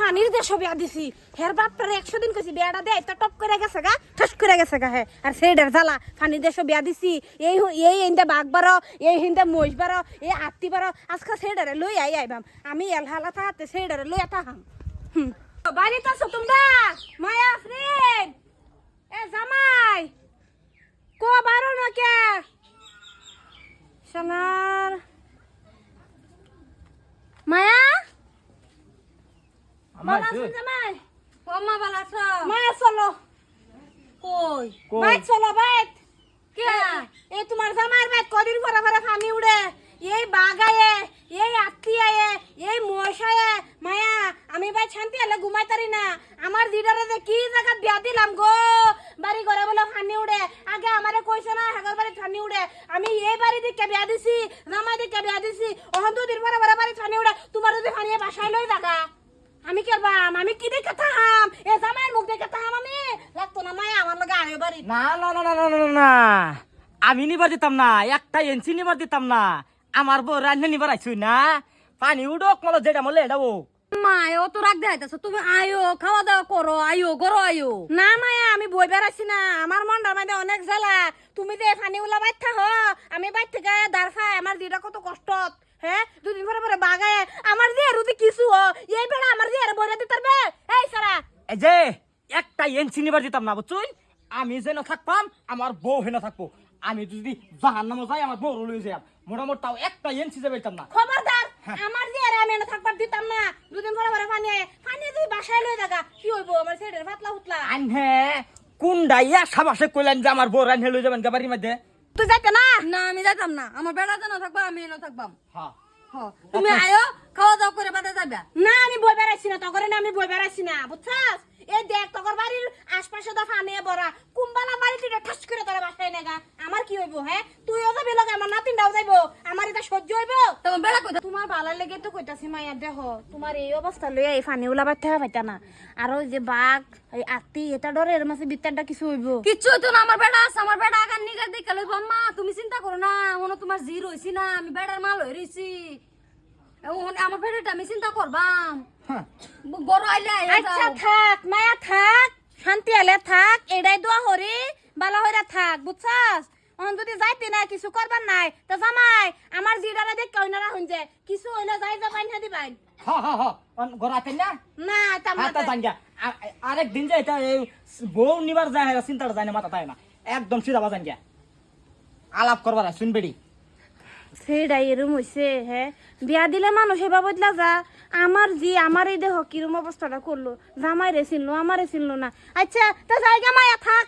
ফানির দেশ বিয়া দিছি। হের বাপটারে একশো দিন কইছি বিয়াটা দে এটা টপ করে গেছে গা, ঠস করে গেছে গা, হে। আর সেইটার জ্বালা ফানির দেশ বিয়া দিছি। এই এই হিন্দে বাঘ বারো, এই হিন্দে মহিষ বারো, এই আত্মি বারো, আজকে সেইটারে লই আই আইবাম। আমি এলহালা থাকতে সেইটারে লই তাহাম। হুম। বাড়িতে আছো তোমরা? মায়া ফ্রেন্ড এ জামাই? কো বারো না কে সোনার মায়া ভালো আছেন জামাই। ভালো আছো? মায়া চলো। কই? বাইক চলো বাইক কে? এই তোমার জামাইয়ের বাইক কদিন পরে পরে পানি উড়ে। এই বাগায়ে এই আত্মীয়ায়ে এই মশায়ে। মায়া আমি ভাই শান্তি হলে ঘুমাই তারি না। আমার দিদারে যে কি জায়গা বিয়া দিলাম গো? বাড়ি ঘরে বলে পানি উড়ে। আগে আমারে কইছে না হেগর বাড়ি পানি উড়ে। আমি এই বাড়ি দিকে বিয়া দিছি জামাই দিকে বিয়া দিছি। অহন দুদিন পরে পরে বাড়ি পানি উড়ে। তোমার যদি পানি বাসায় লই জাগা আমি কেরবাম আমি কি দেখে থাহাম এ জামাইয়ের মুখ দেখে থাহাম আমি। লাগতো না মায়া আমার লগে আয় বাড়ি। না না না না না না, আমি নিবার দিতাম না একটা এনসি নিবার দিতাম না। আমার বউ রান্না নিবার আইসুই না। পানি উডক মলো যেটা মলে এটা ও। মা ও তো রাখ দেখাইতেছো। তুমি আয়ো খাওয়া দাওয়া করো আয়ো গরো আয়ো। না মায়া আমি বই বেড়াচ্ছি না। আমার মনটার মধ্যে অনেক জ্বালা। তুমি যে ফানি উলা বাইর থাক আমি বাইর থেকে দাঁড় খাই। আমার দিটা কত কষ্ট। হ্যাঁ? দুদিন পরে পরে বাগায় আমার দিয়ে রুদি কিছু হ এই বেড়া আমার দিয়ে বইরা দিতে পারবে এই সারা এই যে একটা এনসি নিবার দিতাম না বুঝছুই? আমি যেন থাকবাম আমার বউ হেন থাকব। আমি যদি জাহান নামো যাই আমার বউ লই যাই মোটামুটি তাও একটা এনসি যাবে দিতাম না। খবরদার আমার দিয়ে আমি এনে থাকবার দিতাম না দুদিন পরে পরে পানি আয় পানি তুই বাসায় লই জাগা কি হইব? আমার ছেলের পাতলা হুতলা আনহে কোনডাইয়া সাবাসে কইলেন যে আমার বউ রান্না লই যাবেন গাবারির মধ্যে। তুই যাইতে না? না আমি যাইতাম না। আমার বেড়া যেন থাকবা আমি এনে থাকবাম। হ্যাঁ। হ, তুমি আয়ো খাওয়া দাওয়া করে বাদে যাবে না আমি বই বেড়াইছি না তখন না আমি বই বেড়াইছি না বুঝছাস? এই দেখ তখন বাড়ির আশপাশে তো ফানে বড়া। কুম্বালা বাড়ি তুই ঠাস করে তোরা বাসায় নেগা আমার কি হইব হ্যাঁ? তুইও যাবি লগে আমার নাতিনটাও যাইবো। আমার এটা সহ্য হইব? তোমার বেড়া কই তোমার ভালো লেগে তো কইতাছি মাইয়া দেহ। তোমার এই অবস্থা লইয়া এই ফানি উলাবার থেকে পাইতা না। আর ওই যে বাঘ এই আত্মি এটা ডরে এর মাসে বিত্তারটা কিছু হইব? কিচ্ছু হইতো না আমার বেড়া আছে আমার বেড়া আগার নিগার দেখে লইব। আম্মা তুমি চিন্তা করো না মনে তোমার জি রইছি না আমি বেড়ার মাল হই রইছি। আমার আমি চিন্তা করবাম। হ্যাঁ। বড় আইলে আচ্ছা থাক মায়া থাক শান্তি আলে থাক এটাই দোয়া হরি বালা হইরা থাক বুঝছাস? অন যদি যাইতে না কিছু করবার নাই তো জামাই আমার জিডারে দেখ কইনারা হইছে কিছু হইলে যাই যা বাইন হাদি বাইন হ্যাঁ হ্যাঁ হ্যাঁ গড়াতেন না? না তাম হাতা জাঙ্গা আরেক দিন যে এটা এই বউ নিবার যায় হেরা চিন্তাটা যায় না মাথা তাই না। একদম সিধা বাজান গিয়া আলাপ করবার শুন বিয়া দিলে বদলা যা। আমার জি এই দেহ কিরম অবস্থাটা করল? জামাই রে চিনলো, আমারে না। আচ্ছা তা জায়গা মায়া থাক।